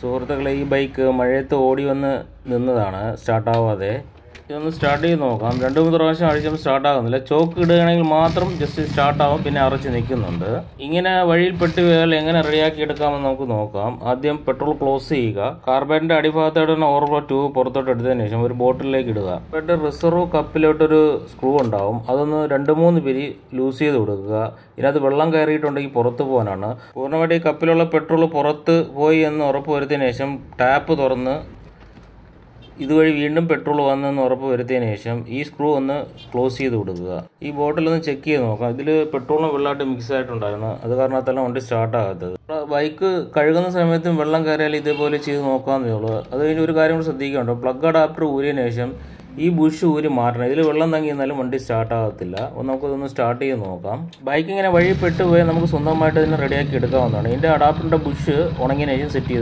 സുഹൃത്തുക്കളെ ഈ ബൈക്ക് മഴയത്ത് ഓടി വന്ന് നിന്നതാണ്. സ്റ്റാർട്ടാവാതെ ഇതൊന്ന് സ്റ്റാർട്ട് ചെയ്ത് നോക്കാം. രണ്ട് മൂന്ന് പ്രാവശ്യം അഴിച്ചപ്പോൾ സ്റ്റാർട്ട് ആകുന്നില്ല. ചോക്ക് ഇടുകയാണെങ്കിൽ മാത്രം ജസ്റ്റ് സ്റ്റാർട്ട് ആവും പിന്നെ അറച്ച് നിൽക്കുന്നുണ്ട്. ഇങ്ങനെ വഴിയിൽ പെട്ട് പോയാൽ എങ്ങനെ റെഡിയാക്കി എടുക്കാമെന്ന് നമുക്ക് നോക്കാം. ആദ്യം പെട്രോൾ ക്ലോസ് ചെയ്യുക. കാർബൈന്റെ അടിഭാഗത്തോടെ തന്നെ ഓർവ ട്യൂബ് പുറത്തോട്ട് എടുത്തതിന് ശേഷം ഒരു ബോട്ടിലേക്ക് ഇടുക. എന്നിട്ട് റിസർവ് കപ്പിലോട്ടൊരു സ്ക്രൂ ഉണ്ടാവും. അതൊന്ന് രണ്ട് മൂന്ന് പിരി ലൂസ് ചെയ്ത് കൊടുക്കുക. ഇതിനകത്ത് വെള്ളം കയറിയിട്ടുണ്ടെങ്കിൽ പുറത്ത് പോകാനാണ്. പൂർണമായിട്ട് ഈ കപ്പിലുള്ള പെട്രോൾ പുറത്ത് പോയി എന്ന് ഉറപ്പ് വരുത്തിയതിന് ശേഷം ടാപ്പ് തുറന്ന് ഇതുവഴി വീണ്ടും പെട്രോൾ വന്നെന്ന് ഉറപ്പ് വരുത്തിയതിന് ശേഷം ഈ സ്ക്രൂ ഒന്ന് ക്ലോസ് ചെയ്ത് കൊടുക്കുക. ഈ ബോട്ടിൽ ഒന്ന് ചെക്ക് ചെയ്ത് നോക്കാം. ഇതിൽ പെട്രോളും വെള്ളമായിട്ട് മിക്സ് ആയിട്ടുണ്ടായിരുന്നു. അത് കാരണത്തെല്ലാം വണ്ടി സ്റ്റാർട്ടാകാത്തത് ബൈക്ക് കഴുകുന്ന സമയത്തും വെള്ളം കയറിയാൽ ഇതേപോലെ ചെയ്ത് നോക്കാമെന്നേ ഉള്ളൂ. അത് കഴിഞ്ഞ് ഒരു കാര്യം കൂടി ശ്രദ്ധിക്കാനുണ്ട് പ്ലഗ് അഡാപ്റ്റർ ഊരിയതിന് ശേഷം ഈ ബുഷ് ഊരി മാറ്റണം. ഇതിൽ വെള്ളം തങ്ങി നിന്നാലും വണ്ടി സ്റ്റാർട്ടാകത്തില്ല അപ്പോൾ നമുക്കതൊന്ന് സ്റ്റാർട്ട് ചെയ്ത് നോക്കാം. ബൈക്ക് ഇങ്ങനെ വഴി പെട്ടുപോയാൽ നമുക്ക് സ്വന്തമായിട്ട് ഇതിനെ റെഡിയാക്കി എടുക്കാവുന്നതാണ്. ഇതിന്റെ അഡാപ്റ്ററിന്റെ ബുഷ് ഉണങ്ങിയതിനു ശേഷം സെറ്റ് ചെയ്ത്